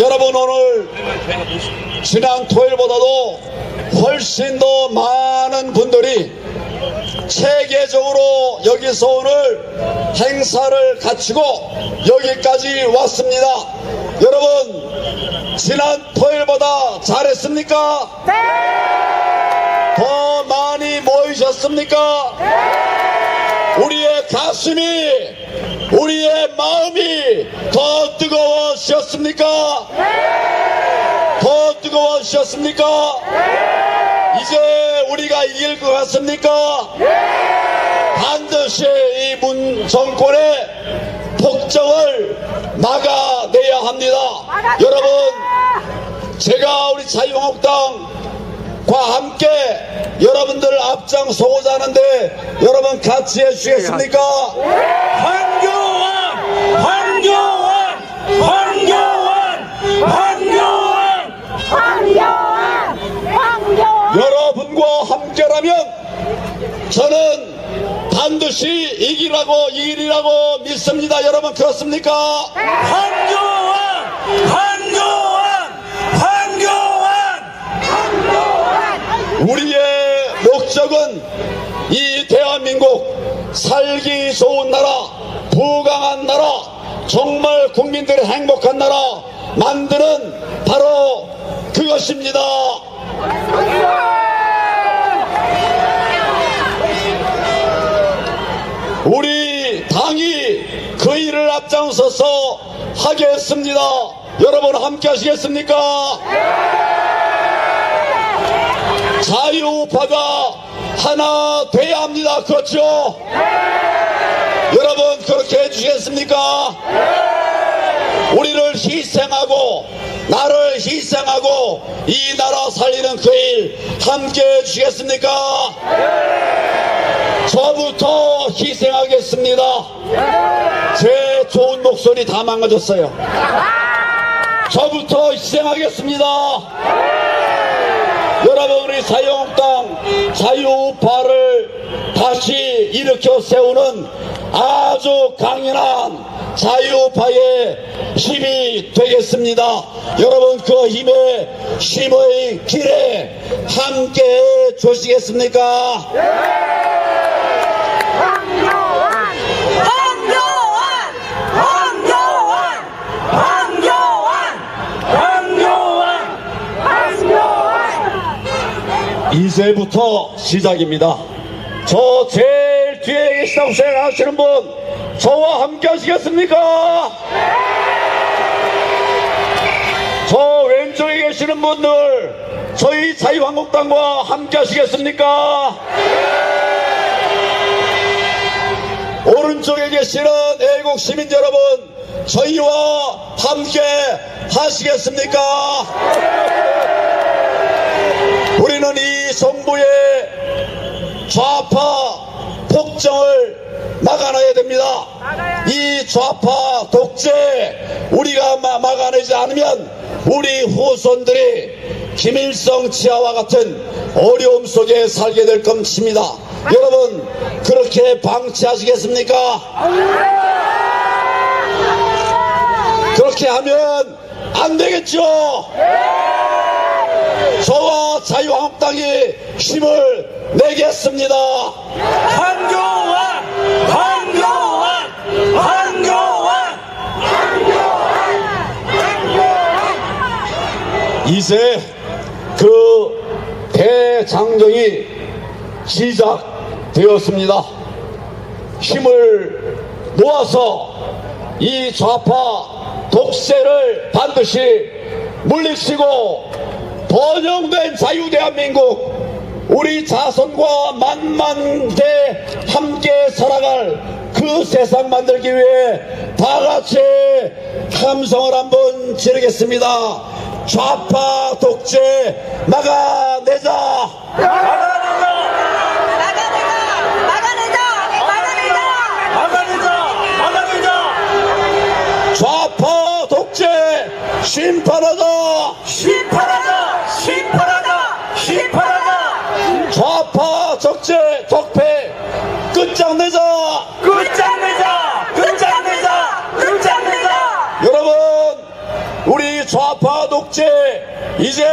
여러분 오늘 지난 토요일보다도 훨씬 더 많은 분들이 체계적으로 여기서 오늘 행사를 갖추고 여기까지 왔습니다. 여러분 지난 토요일보다 잘했습니까? 더 많이 모이셨습니까? 우리의 가슴이 우리의 마음이 더 뜨거워지셨습니까? 더 뜨거워지셨습니까? 이제 우리가 이길 것 같습니까? 반드시 이 문 정권의 폭정을 막아내야 합니다. 여러분, 제가 우리 자유한국당과 함께 여러분들 앞장서고자 하는데 여러분 같이 해주시겠습니까? 황교안! 황교안! 황교안! 황교안! 황교안! 황교안! 여러분과 함께라면 저는 반드시 이기라고 이기리라고 믿습니다. 여러분 그렇습니까? 황교안! 황교안! 황교안! 우리의 목적은 이 대한민국 살기 좋은 나라, 부강한 나라, 정말 국민들이 행복한 나라 만드는 바로 그것입니다. 우리 당이 그 일을 앞장서서 하겠습니다. 여러분 함께 하시겠습니까? 자유우파가 하나 돼야 합니다. 그렇죠? 해주시겠습니까? 우리를 희생하고 나를 희생하고 이 나라 살리는 그 일 함께 해주시겠습니까? 저부터 희생하겠습니다. 제 좋은 목소리 다 망가졌어요. 저부터 희생하겠습니다. 여러분 우리 자유한국당 자유우파를 다시 일으켜 세우는 아주 강인한 자유우파의 힘이 되겠습니다. 여러분 그 힘의 힘의 길에 함께 해 주시겠습니까? 이제부터 시작입니다. 저 제일 뒤에 계시다고 생각하시는 분 저와 함께 하시겠습니까? 저 왼쪽에 계시는 분들 저희 자유한국당과 함께 하시겠습니까? 오른쪽에 계시는 애국 시민 여러분 저희와 함께 하시겠습니까? 우리는 이 정부의 폭정을 막아내야 됩니다. 이 좌파 독재 우리가 마- 막아내지 않으면 우리 후손들이 김일성 치하와 같은 어려움 속에 살게 될 것입니다. 여러분 그렇게 방치하시겠습니까? 그렇게 하면 안 되겠죠. 자유한국당이 힘을 내겠습니다. 황교안! 황교안! 황교안! 이제 그 대장정이 시작되었습니다. 힘을 모아서 이 좌파 독세를 반드시 물리치고 번영된 자유대한민국 우리 자손과 만만대 함께 살아갈 그 세상 만들기 위해 다 같이 함성을 한번 지르겠습니다. 좌파 독재 막아내자. 막아내자! 막아내자! 막아내자! 막아내자! 막아내자! 좌파 독재. 심판하자! 심판하자! 심판하자! 좌파 독패 끝장내자. 끝장내자! 끝장내자! 끝장내자! 여러분 우리 좌파 적재 이제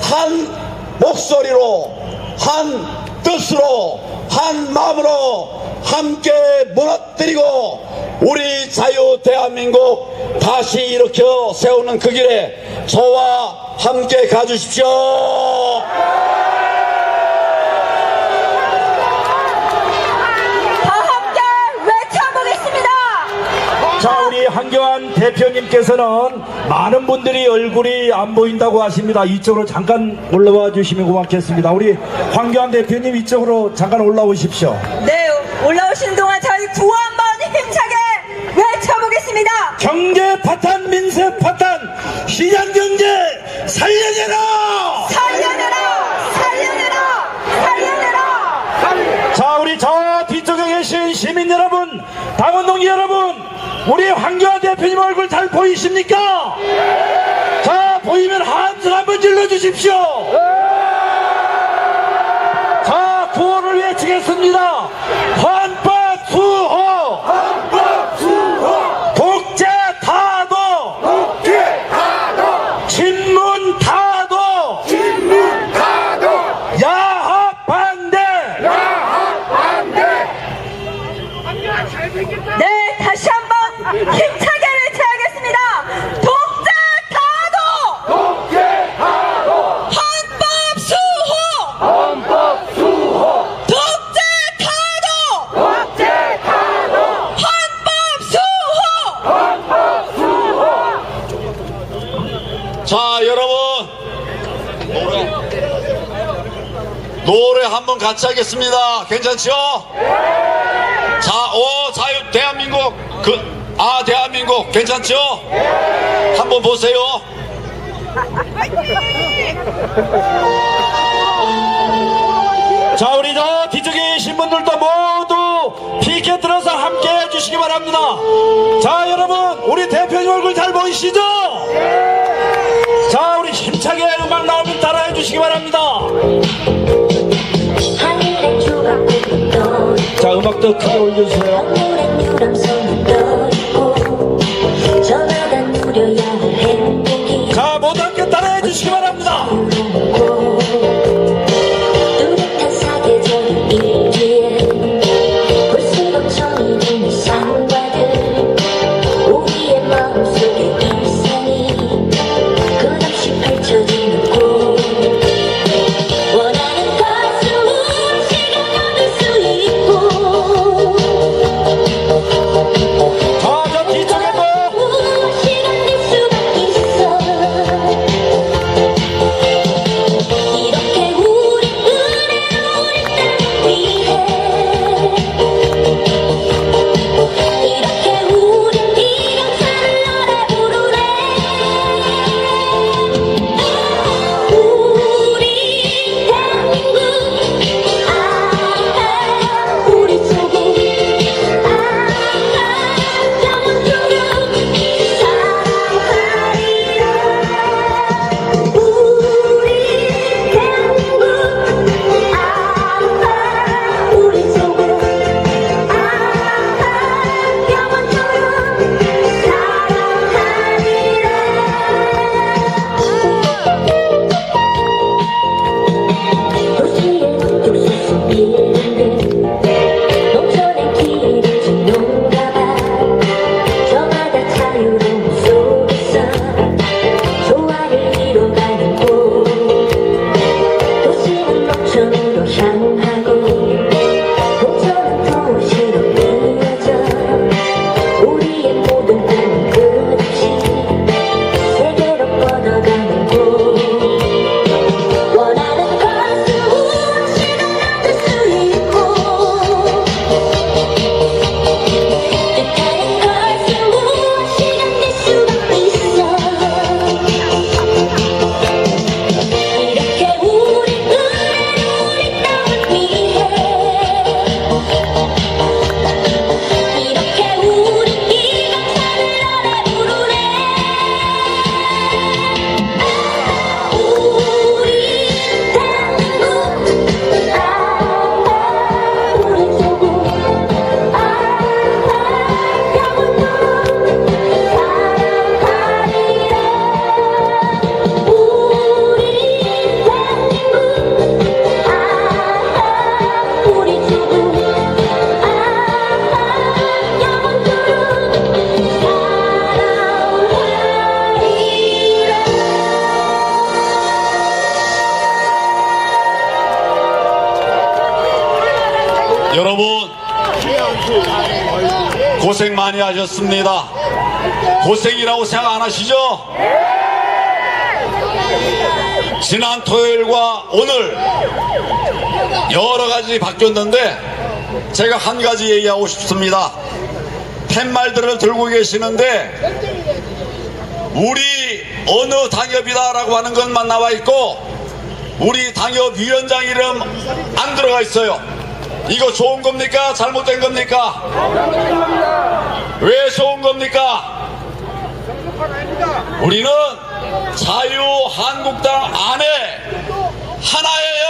한 목소리로 한 뜻으로 한 마음으로 함께 무너뜨리고 우리 자유 대한민국 다시 일으켜 세우는 그 길에 저와 함께 가주십시오. 다 함께 외쳐보겠습니다. 자, 우리 황교안 대표님께서는 많은 분들이 얼굴이 안 보인다고 하십니다. 이쪽으로 잠깐 올라와 주시면 고맙겠습니다. 우리 황교안 대표님 이쪽으로 잠깐 올라오십시오. 네, 올라오시는 동안 저희 구호 한번 힘차게 외쳐보겠습니다. 경제 파탄, 민생 파탄, 시장 경제 살려내라! 살려내라! 살려내라! 살려내라! 자, 우리 저 뒤쪽에 계신 시민 여러분, 당원 동지 여러분, 우리 황교안 대표님 얼굴 잘 보이십니까? 자, 보이면 한숨 한번 질러 주십시오. 자, 구호를 외치겠습니다. 헌법 수호! 헌법 수호! 독재 타도! 독재 타도! 친문 타도! 친문 타도! 야합 반대! 네, 다시 한번 힘차게 외쳐야겠습니다. 독재 타도! 독재 타도! 헌법 수호! 헌법 수호! 독재 타도! 독재 타도! 헌법 수호! 자, 여러분. 노래 한번 같이 하겠습니다. 괜찮죠? 자, 오, 자유, 대한민국. 그, 아, 대한민국. 괜찮죠? 한번 보세요. 자, 우리 저 뒤쪽에 계신 분들도 모두 피켓 들어서 함께 해주시기 바랍니다. 자, 여러분, 우리 대표님 얼굴 잘 보이시죠? 자, 우리 힘차게 음악 나오면 따라해 주시기 바랍니다. 자, 음악 많이 하셨습니다. 고생이라고 생각 안 하시죠? 지난 토요일과 오늘 여러 가지 바뀌었는데 제가 한 가지 얘기하고 싶습니다. 팻말들을 들고 계시는데 우리 어느 당협이다라고 하는 것만 나와 있고 우리 당협 위원장 이름 안 들어가 있어요. 이거 좋은 겁니까? 잘못된 겁니까? 왜 좋은 겁니까? 우리는 자유 한국당 안에 하나예요.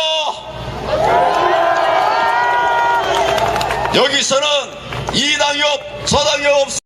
여기서는 이 당협, 저 당협 없